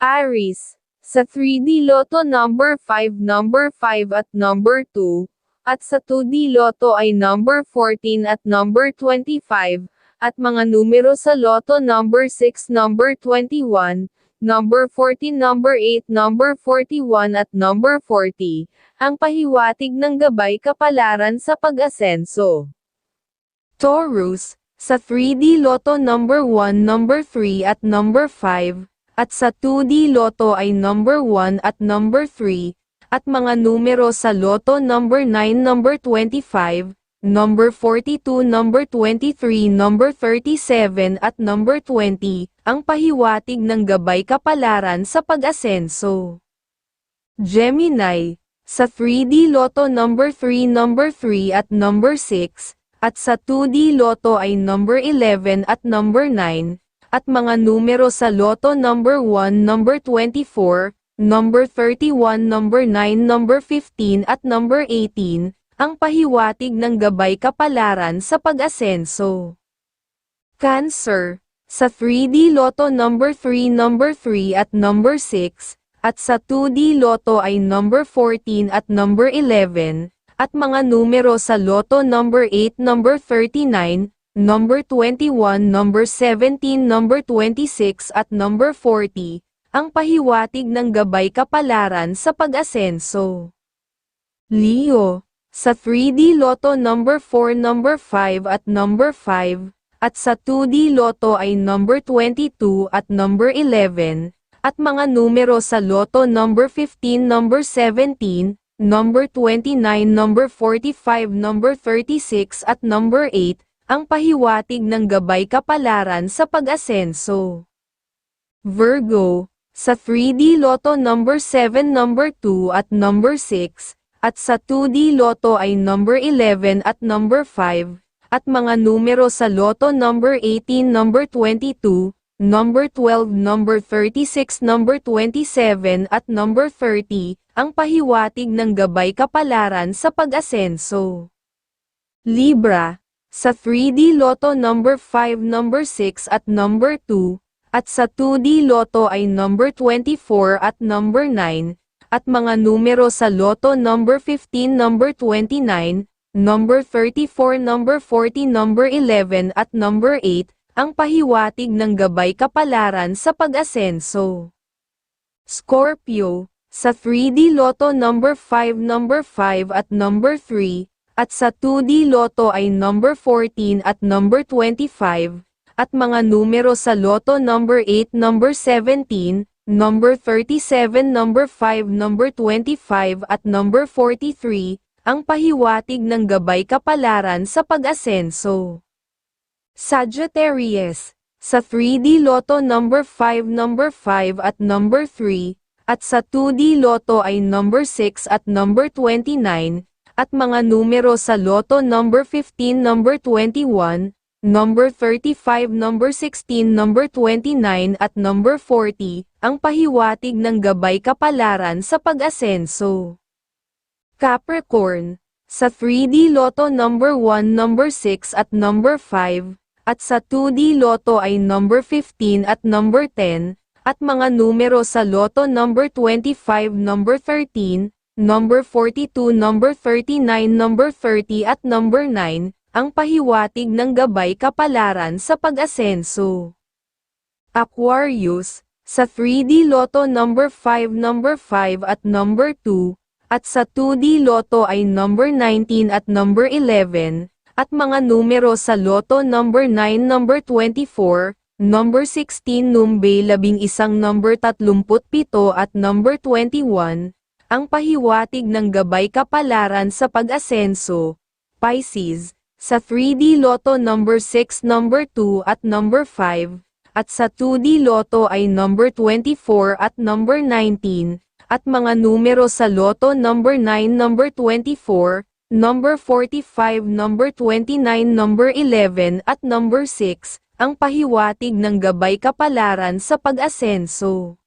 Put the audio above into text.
Aries. Sa 3D Lotto number 5 number 5 at number 2, at sa 2D Lotto ay number 14 at number 25, at mga numero sa Lotto number 6 number 21, number 14 number 8 number 41 at number 40, ang pahiwatig ng gabay kapalaran sa pag-asenso. Taurus, sa 3D Lotto number 1 number 3 at number 5, at sa 2D Lotto ay number 1 at number 3, at mga numero sa Lotto number 9 number 25, number 42 number 23 number 37 at number 20, ang pahiwatig ng gabay kapalaran sa pag-asenso. Gemini, sa 3D Lotto number 3 number 3 at number 6, at sa 2D Lotto ay number 11 at number 9, at mga numero sa Lotto number 1 number 24, number 31 number 9 number 15 at number 18, ang pahiwatig ng gabay kapalaran sa pag-asenso. Cancer, sa 3D Lotto number 3 number 3 at number 6, at sa 2D Lotto ay number 14 at number 11, at mga numero sa Lotto number 8 number 39, number 21 number 17 number 26 at number 40, ang pahiwatig ng gabay kapalaran sa pag-asenso. Leo, sa 3D Lotto number 4 number 5 at number 5, at sa 2D Lotto ay number 22 at number 11, at mga numero sa Lotto number 15 number 17, number 29 number 45 number 36 at number 8, ang pahiwatig ng gabay kapalaran sa pag-asenso. Virgo, sa 3D Lotto number 7 number 2 at number 6, at sa 2D Lotto ay number 11 at number 5, at mga numero sa Lotto number 18 number 22, number 12 number 36 number 27 at number 30, ang pahiwatig ng gabay kapalaran sa pag-asenso. Libra, sa 3D Lotto number 5 number 6 at number 2, at sa 2D Lotto ay number 24 at number 9, at mga numero sa Lotto number 15 number 29, number 34 number 40 number 11 at number 8, ang pahiwatig ng gabay kapalaran sa pag-asenso. Scorpio, sa 3D Lotto number 5 number 5 at number 3, at sa 2D Lotto ay number 14 at number 25, at mga numero sa Lotto number 8 number 17, number 37 number 5 number 25 at number 43, ang pahiwatig ng gabay kapalaran sa pag-asenso. Sagittarius, sa 3D Lotto number 5 number 5 at number 3, at sa 2D Lotto ay number 6 at number 29, at mga numero sa Lotto number 15 number 21, number 35 number 16 number 29 at number 40, ang pahiwatig ng gabay kapalaran sa pag-asenso. Capricorn, sa 3D Lotto number 1 number 6 at number 5, at sa 2D Lotto ay number 15 at number 10, at mga numero sa Lotto number 25 number 13, number 42, number 39, number 30 at number 9, ang pahiwatig ng gabay kapalaran sa pag-asenso. Aquarius, sa 3D Lotto number 5 number 5 at number 2, at sa 2D Lotto ay number 19 at number 11, at mga numero sa Lotto number 9 number 24, number 16 numbe 11 number 37 at number 21, ang pahiwatig ng gabay kapalaran sa pag-asenso, Pisces, sa 3D Lotto number 6 number 2 at number 5, at sa 2D Lotto ay number 24 at number 19, at mga numero sa Lotto number 9 number 24, number 45 number 29 number 11 at number 6, ang pahiwatig ng gabay kapalaran sa pag-asenso.